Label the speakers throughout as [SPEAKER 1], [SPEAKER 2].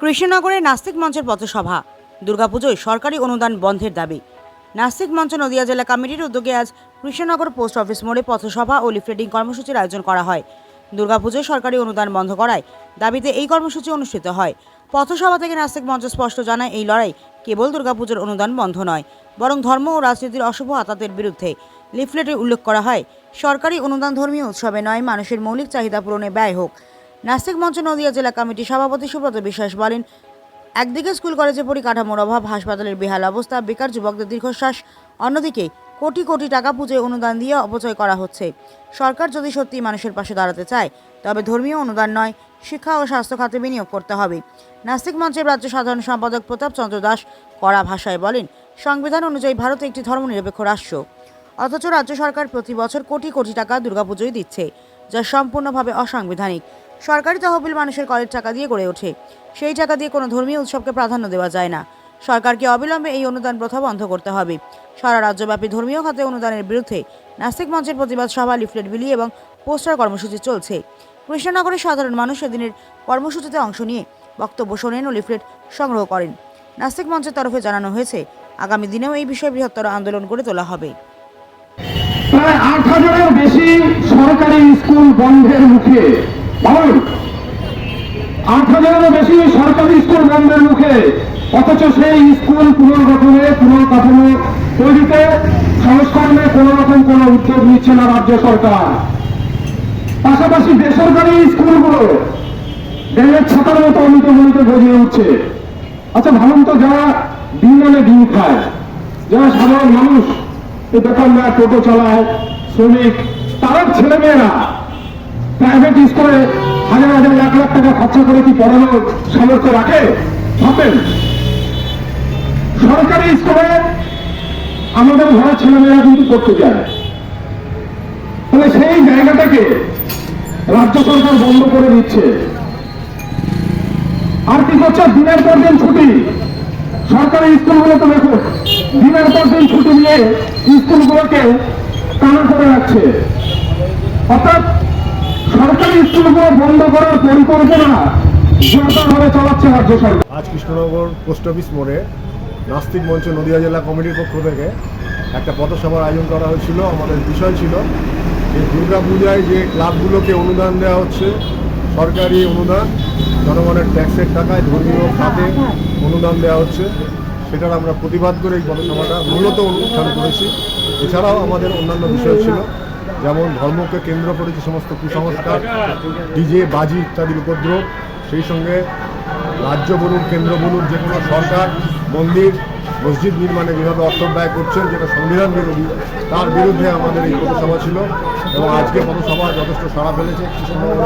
[SPEAKER 1] কৃষ্ণনগরে নাস্তিক মঞ্চের পথসভা। দুর্গাপুজোয় সরকারি অনুদান বন্ধের দাবি। নাস্তিক মঞ্চ নদিয়া জেলা কমিটির উদ্যোগে আজ কৃষ্ণনগর পোস্ট অফিস মোড়ে পথসভা ও লিফলেটিং কর্মসূচির আয়োজন করা হয়। দুর্গাপুজোয় সরকারি অনুদান বন্ধ করায় দাবিতে এই কর্মসূচি অনুষ্ঠিত হয়। পথসভা থেকে নাস্তিক মঞ্চ স্পষ্ট জানায়, এই লড়াই কেবল দুর্গাপুজোর অনুদান বন্ধ নয়, বরং ধর্ম ও রাজনীতির অশুভ আতাতের বিরুদ্ধে। লিফলেটে উল্লেখ করা হয়, সরকারি অনুদান ধর্মীয় উৎসবে নয় মানুষের মৌলিক চাহিদা পূরণে ব্যয় হোক। নাস্তিক মঞ্চ নদিয়া জেলা কমিটির সভাপতি সুব্রত বিশ্বাস বলেন, একদিকে স্কুল কলেজে পরিকাঠামোর অভাব, হাসপাতালের বেহাল অবস্থা, বেকার যুবকদের দীর্ঘশ্বাস, অন্যদিকে কোটি কোটি টাকা পুজোয় অনুদান দিয়ে অপচয় করা হচ্ছে। সরকার যদি সত্যি মানুষের পাশে দাঁড়াতে চায়, তবে ধর্মীয় অনুদান নয়, শিক্ষা ও স্বাস্থ্য খাতে বিনিয়োগ করতে হবে। নাস্তিক মঞ্চের রাজ্য সাধারণ সম্পাদক প্রতাপ চন্দ্র দাস কড়া ভাষায় বলেন, সংবিধান অনুযায়ী ভারত একটি ধর্মনিরপেক্ষ রাষ্ট্র। অথচ রাজ্য সরকার প্রতি বছর কোটি কোটি টাকা দুর্গাপুজোয় দিচ্ছে, যা সম্পূর্ণভাবে অসাংবিধানিক। সরকারি তহবিল মানুষের করের টাকা দিয়ে গড়ে ওঠে। সেই টাকা দিয়ে কোনো ধর্মীয় উৎসবকে প্রাধান্য দেওয়া যায় না। সরকারকে অবিলম্বে এই অনুদান প্রথা বন্ধ করতে হবে। সারা রাজ্যব্যাপী ধর্মীয় খাতে অনুদানের বিরুদ্ধে নাস্তিক মঞ্চের প্রতিবাদ সভা, লিফলেট বিলি এবং পোস্টার কর্মসূচি চলছে। কৃষ্ণনগরের সাধারণ মানুষ সেদিনের কর্মসূচিতে অংশ নিয়ে বক্তব্য শোনেন ও লিফলেট সংগ্রহ করেন। নাস্তিক মঞ্চের তরফে জানানো হয়েছে, আগামী দিনেও এই বিষয়ে বৃহত্তর আন্দোলন গড়ে তোলা হবে।
[SPEAKER 2] প্রায় আট হাজারের বেশি সরকারি স্কুল বন্ধের মুখে আট হাজারেরও বেশি সরকারি স্কুল বন্ধের মুখে, অথচ সেই স্কুল পুনর্গঠনে পুনর্কাঠামো তৈরিতে সংস্করণে কোনো রকম কোনো উদ্যোগ নিচ্ছে না রাজ্য সরকার। পাশাপাশি বেসরকারি স্কুলগুলো ব্যাঙের ছাতার মতো অমিত গলিতে গজিয়ে উঠছে। আচ্ছা ভাবুন তো যারা দিন আনে দিন খায়, যারা সাধারণ মানুষ দোকানদার, টোটো চালায়, শ্রমিক তারা ছেলেমেয়েরা প্রাইভেট স্কুলে হাজার হাজার লাখ লাখ টাকা খরচা করে কি পড়ানোর সামর্থ্য রাখে? ভাববেন। সরকারি স্কুলে আমাদের ঘরের ছেলেমেয়েরা কিন্তু পড়তে যায়। তাহলে সেই জায়গাটাকে রাজ্য সরকার বন্ধ করে দিচ্ছে। আর কি করছে? দিনের পর দিন ছুটি। সরকারি স্কুলগুলোতে দেখুন, দিনের পর দিন ছুটি নিয়ে স্কুলগুলোকে টানা করে রাখছে। অর্থাৎ সরকারি স্কুলগুলো বন্ধ করার পরিকল্পনা জোরদারভাবে চালাচ্ছে রাজ্য সরকার।
[SPEAKER 3] আজ কৃষ্ণনগর পোস্ট অফিস মোড়ে নাস্তিক মঞ্চ নদিয়া জেলা কমিটির পক্ষ থেকে একটা পথসভার আয়োজন করা হয়েছিল। আমাদের বিষয় ছিল যে দুর্গা পূজায় যে ক্লাবগুলোকে অনুদান দেওয়া হচ্ছে, সরকারি অনুদান, জনগণের ট্যাক্সের টাকায় ধর্মীয় খাতে অনুদান দেওয়া হচ্ছে। সেটার আমরা প্রতিবাদ করে এই পথসভাটা মূলত অনুষ্ঠান করেছি। এছাড়াও আমাদের অন্যান্য বিষয় ছিল। যেমন ধর্মকে কেন্দ্র করে যে সমস্ত কুসংস্কার ডিজে বাজি ইত্যাদির উপদ্রব, সেই সঙ্গে রাজ্য বলুন, কেন্দ্র বলুন, যে কোনো সরকার, মন্দির, মসজিদ নির্মাণে যেভাবে অর্থ ব্যয় করছেন, যেটা সংবিধান বিরোধী, তার বিরুদ্ধে আমাদের এই পথসভা ছিল এবং আজকে পথসভা যথেষ্ট সাড়া ফেলেছে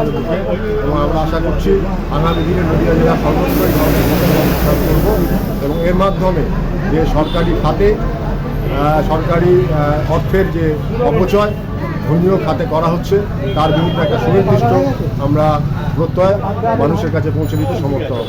[SPEAKER 3] দিকে এবং আমরা আশা করছি আগামী দিনে নদীয়া জেলা সর্বত্র এই ধরনের করব এবং এর মাধ্যমে যে সরকারি খাতে সরকারি অর্থের যে অপচয় ধর্মীয় খাতে করা হচ্ছে, তার বিরুদ্ধে একটা সুনির্দিষ্ট আমরা প্রত্যয় মানুষের কাছে পৌঁছে দিতে সমর্থ হব।